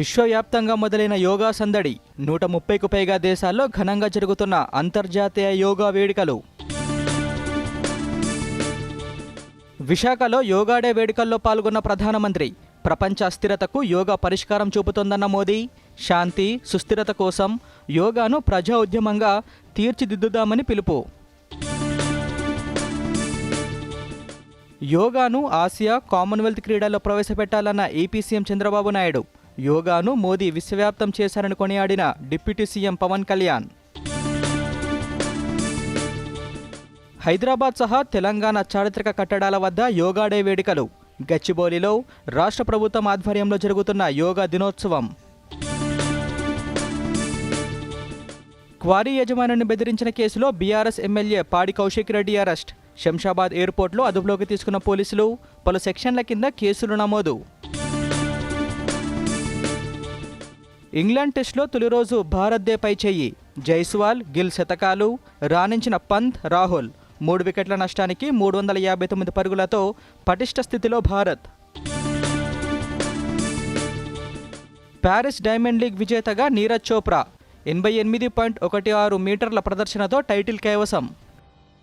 విశ్వవ్యాప్తంగా మొదలైన యోగా సందడి నూట ముప్పైకు పైగా దేశాల్లో ఘనంగా జరుగుతున్న అంతర్జాతీయ యోగా వేడుకలు. విశాఖలో యోగా డే వేడుకల్లో పాల్గొన్న ప్రధానమంత్రి ప్రపంచ అస్థిరతకు యోగా పరిష్కారం చూపుతోందన్న మోదీ శాంతి సుస్థిరత కోసం యోగాను ప్రజా ఉద్యమంగా తీర్చిదిద్దుదామని పిలుపు. యోగాను ఆసియా కామన్వెల్త్ క్రీడల్లో ప్రవేశపెట్టాలన్న ఏపీ సీఎం చంద్రబాబు నాయుడు యోగాను మోదీ విశ్వవ్యాప్తం చేశారని కొనియాడిన డిప్యూటీ సీఎం పవన్ కళ్యాణ్. హైదరాబాద్ సహా తెలంగాణ చారిత్రక కట్టడాల వద్ద యోగా డే వేడుకలు. గచ్చిబౌలిలో రాష్ట్ర ప్రభుత్వం ఆధ్వర్యంలో జరుగుతున్న యోగా దినోత్సవం. క్వారీ యజమానిని బెదిరించిన కేసులో బీఆర్ఎస్ ఎమ్మెల్యే పాడి కౌశిక్ రెడ్డి అరెస్ట్. శంషాబాద్ ఎయిర్పోర్ట్లో అదుపులోకి తీసుకున్న పోలీసులు పలు సెక్షన్ల కింద కేసులు నమోదు. ఇంగ్లాండ్ టెస్ట్లో తొలి రోజు భారత్దే పై చెయ్యి జైస్వాల్ గిల్ శతకాలు రాణించిన పంత్ రాహుల్. మూడు వికెట్ల నష్టానికి మూడు వందల యాభై తొమ్మిది పరుగులతో పటిష్ట స్థితిలో భారత్. ప్యారిస్ డైమండ్ లీగ్ విజేతగా నీరజ్ చోప్రా. ఎనభై ఎనిమిది పాయింట్ ఒకటి ఆరు మీటర్ల ప్రదర్శనతో టైటిల్ కైవసం.